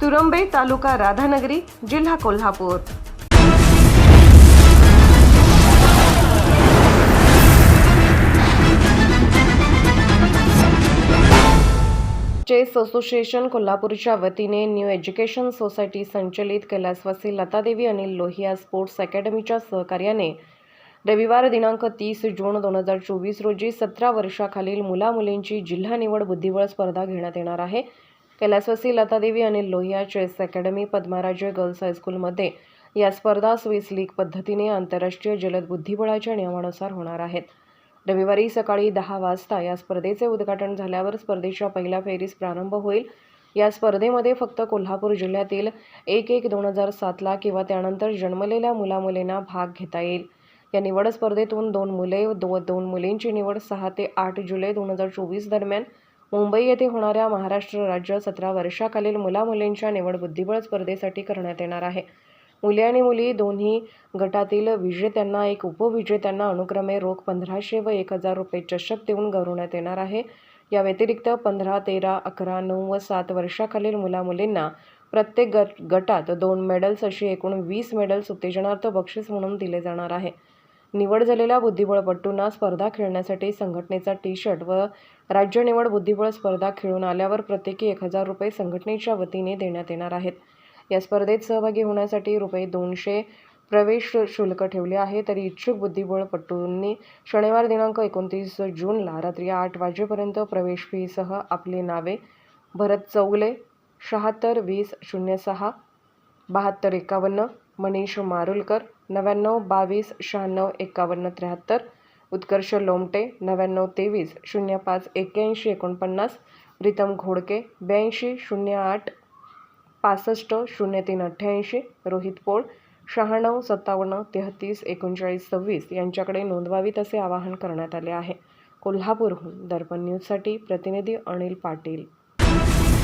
तुरंबे तालुका राधानगरी जिल्हा Kolhapur. Chess association कोल्हापूरच्या वतीने न्यू एज्युकेशन सोसायटी संचलित कैलासवासी लतादेवी अनिल लोहिया स्पोर्ट्स अकॅडमीच्या सहकार्याने रविवार दिनांक तीस जून दोन हजार चोवीस रोजी सतरा वर्षाखालील मुलामुलींची जिल्हा निवड बुद्धिबळ स्पर्धा घेण्यात येणार आहे. कैलासवासी Latadevi Anil Lohia chess academy Padmaraje girls हायस्कूलमध्ये या स्पर्धा स्विस लीग पद्धतीने आंतरराष्ट्रीय जलद बुद्धिबळाच्या नियमानुसार होणार आहेत. रविवारी सकाळी दहा वाजता या स्पर्धेचे उद्घाटन झाल्यावर स्पर्धेच्या पहिल्या फेरीस प्रारंभ होईल. या स्पर्धेमध्ये फक्त कोल्हापूर जिल्ह्यातील एक एक दोन हजार सातला किंवा त्यानंतर जन्मलेल्या मुलामुलींना भाग घेता येईल. या निवड स्पर्धेतून दोन मुले दो दोन मुलींची निवड सहा ते आठ जुलै दोन हजार चोवीस दरम्यान मुंबई येथे होणाऱ्या महाराष्ट्र राज्य सतरा वर्षाखालील मुलामुलींच्या निवड बुद्धिबळ स्पर्धेसाठी करण्यात येणार आहे. मुले आणि मुली दोन्ही गटातील विजेत्यांना एक उपविजेत्यांना अनुक्रमे रोख पंधराशे व एक हजार रुपये चषक देऊन गौरवण्यात येणार आहे. या व्यतिरिक्त पंधरा तेरा अकरा नऊ व सात वर्षाखालील मुलामुलींना प्रत्येक गट गटात दोन मेडल्स अशी एकूण वीस मेडल्स उत्तेजनार्थ बक्षीस म्हणून दिले जाणार आहे. निवड झालेल्या बुद्धिबळपटूंना स्पर्धा खेळण्यासाठी संघटनेचा टी शर्ट व राज्य निवड बुद्धिबळ स्पर्धा खेळून आल्यावर प्रत्येकी एक हजार रुपये संघटनेच्या वतीने देण्यात येणार आहेत. या स्पर्धेत सहभागी होण्यासाठी रुपये दोनशे प्रवेश शुल्क ठेवले आहे. तरी इच्छुक बुद्धिबळपटूंनी शनिवार दिनांक एकोणतीस जूनला रात्री आठ वाजेपर्यंत प्रवेश फीसह आपली नावे भरत चौगले शहात्तर वीस शून्य सहा बहात्तर एकावन्न मनीष मारुलकर नव्याण्णव बावीस शहाण्णव एकावन्न त्र्याहत्तर. उत्कर्ष लोमटे नव्याण्णव तेवीस शून्य पाच एक्क्याऐंशी एकोणपन्नास. प्रीतम घोडके ब्याऐंशी शून्य आठ. पासष्ट शून्य तीन अठ्ठ्याऐंशी. रोहित पोळ शहाण्णव सत्तावन्न तेहतीस एकोणचाळीस सव्वीस यांच्याकडे नोंदवावीत असे आवाहन करण्यात आले आहे. कोल्हापूरहून दर्पण न्यूजसाठी प्रतिनिधी अनिल पाटील.